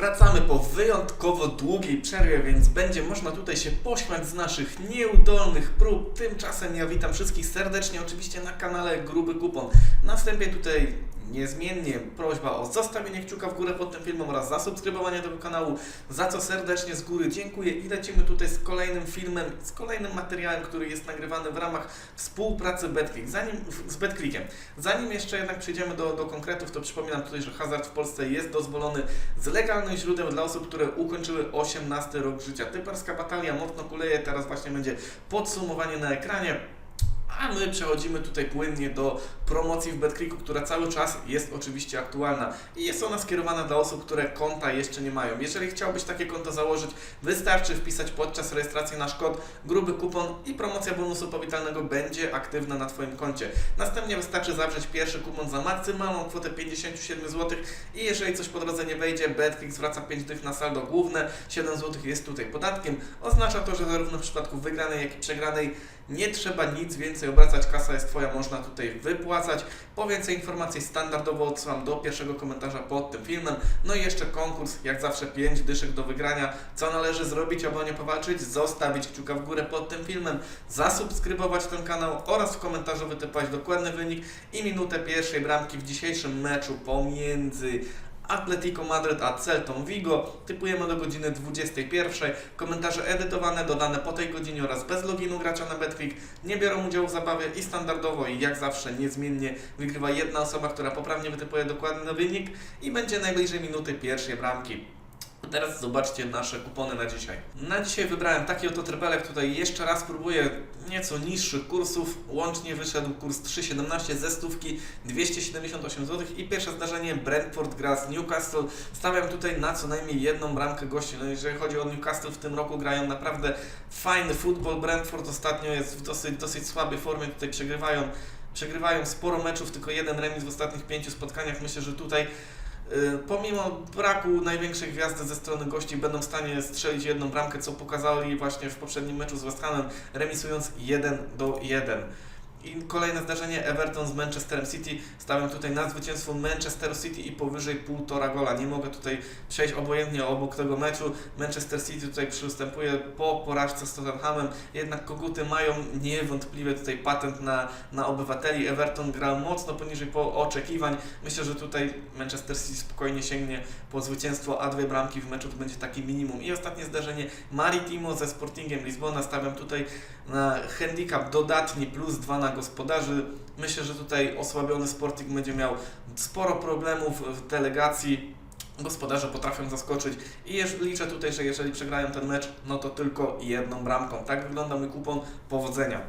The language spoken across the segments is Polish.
Wracamy po wyjątkowo długiej przerwie, więc będzie można tutaj się pośmiać z naszych nieudolnych prób. Tymczasem ja witam wszystkich serdecznie, oczywiście na kanale Gruby Kupon. Na wstępie tutaj niezmiennie prośba o zostawienie kciuka w górę pod tym filmem oraz zasubskrybowanie tego kanału, za co serdecznie z góry dziękuję i lecimy tutaj z kolejnym filmem, z kolejnym materiałem, który jest nagrywany w ramach współpracy BetClick, zanim, z BetClickiem. Zanim jeszcze jednak przejdziemy do, do konkretów, to przypominam tutaj, że hazard w Polsce jest dozwolony z legalnych źródeł dla osób, które ukończyły 18 rok życia. Typerska batalia mocno kuleje, teraz właśnie będzie podsumowanie na ekranie. A my przechodzimy tutaj płynnie do promocji w BetClicku, która cały czas jest oczywiście aktualna i jest ona skierowana dla osób, które konta jeszcze nie mają. Jeżeli chciałbyś takie konto założyć, wystarczy wpisać podczas rejestracji nasz kod gruby kupon i promocja bonusu powitalnego będzie aktywna na Twoim koncie. Następnie wystarczy zawrzeć pierwszy kupon za maksymalną kwotę 57 zł i jeżeli coś po drodze nie wejdzie, BetClick zwraca 5 dych na saldo główne, 7 zł jest tutaj podatkiem. Oznacza to, że zarówno w przypadku wygranej, jak i przegranej nie trzeba nic więcej obracać, kasa jest Twoja, można tutaj wypłacać. Po więcej informacji standardowo odsyłam do pierwszego komentarza pod tym filmem. No i jeszcze konkurs, jak zawsze 5 dyszek do wygrania. Co należy zrobić, aby o nie powalczyć? Zostawić kciuka w górę pod tym filmem, zasubskrybować ten kanał oraz w komentarzu wytypować dokładny wynik i minutę pierwszej bramki w dzisiejszym meczu pomiędzy Atletico Madryt a Celtą Vigo. Typujemy do godziny 21. Komentarze edytowane, dodane po tej godzinie oraz bez loginu gracza na Betclick nie biorą udziału w zabawie i standardowo i jak zawsze niezmiennie wygrywa jedna osoba, która poprawnie wytypuje dokładny wynik i będzie najbliżej minuty pierwszej bramki. Teraz zobaczcie nasze kupony na dzisiaj. Na dzisiaj wybrałem taki oto trybelek. Tutaj jeszcze raz próbuję nieco niższych kursów. Łącznie wyszedł kurs 3,17 ze stówki 278 zł. I pierwsze zdarzenie Brentford gra z Newcastle. Stawiam tutaj na co najmniej jedną bramkę gości. No jeżeli chodzi o Newcastle, w tym roku grają naprawdę fajny futbol. Brentford ostatnio jest w dosyć, dosyć słabej formie. Tutaj przegrywają, przegrywają sporo meczów, tylko jeden remis w ostatnich pięciu spotkaniach. Myślę, że tutaj Pomimo braku największej gwiazdy ze strony gości będą w stanie strzelić jedną bramkę, co pokazali właśnie w poprzednim meczu z West Hamem, remisując 1 do 1. I kolejne zdarzenie Everton z Manchesterem City. Stawiam tutaj na zwycięstwo Manchester City i powyżej 1,5 gola. Nie mogę tutaj przejść obojętnie obok tego meczu. Manchester City tutaj przystępuje po porażce z Tottenhamem. Jednak koguty mają niewątpliwie tutaj patent na, na obywateli. Everton gra mocno poniżej po oczekiwań. Myślę, że tutaj Manchester City spokojnie sięgnie po zwycięstwo, a dwie bramki w meczu to będzie taki minimum. I ostatnie zdarzenie Maritimo ze Sportingiem Lizbona. Stawiam tutaj na handicap dodatni plus 2 gospodarzy. Myślę, że tutaj osłabiony Sporting będzie miał sporo problemów w delegacji. Gospodarze potrafią zaskoczyć i liczę tutaj, że jeżeli przegrają ten mecz, no to tylko jedną bramką. Tak wygląda mój kupon. Powodzenia.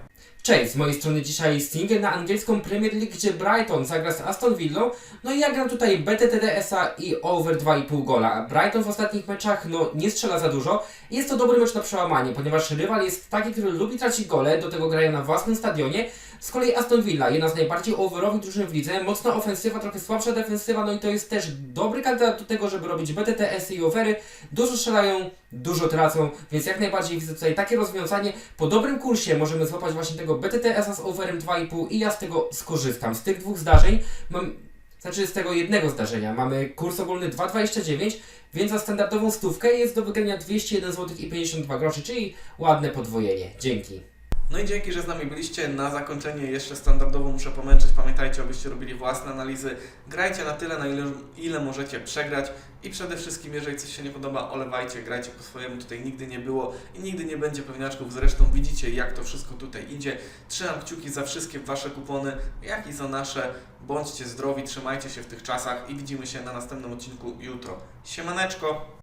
Cześć, z mojej strony dzisiaj Stinger na angielską Premier League, gdzie Brighton zagra z Aston Villą. No i ja gram tutaj BTTDS-a i over 2,5 gola. Brighton w ostatnich meczach no nie strzela za dużo. Jest to dobry mecz na przełamanie, ponieważ rywal jest taki, który lubi tracić gole, do tego grają na własnym stadionie. Z kolei Aston Villa, jedna z najbardziej overowych drużyn w lidze, mocna ofensywa, trochę słabsza defensywa, no i to jest też dobry kandydat do tego, żeby robić BTTS i overy. Dużo strzelają, dużo tracą, więc jak najbardziej widzę tutaj takie rozwiązanie. Po dobrym kursie możemy złapać właśnie tego BTTS-a z overem 2,5 i ja z tego skorzystam. Z tych dwóch zdarzeń mam, znaczy z tego jednego zdarzenia mamy kurs ogólny 2,29, więc za standardową stówkę jest do wygrania 201 zł i 52 groszy, czyli ładne podwojenie. Dzięki. No i dzięki, że z nami byliście. Na zakończenie jeszcze standardowo muszę pomęczyć. Pamiętajcie, abyście robili własne analizy. Grajcie na tyle, na ile, ile możecie przegrać. I przede wszystkim, jeżeli coś się nie podoba, olewajcie, grajcie po swojemu. Tutaj nigdy nie było i nigdy nie będzie pewniaczków. Zresztą widzicie, jak to wszystko tutaj idzie. Trzymam kciuki za wszystkie Wasze kupony, jak i za nasze. Bądźcie zdrowi, trzymajcie się w tych czasach i widzimy się na następnym odcinku jutro. Siemaneczko!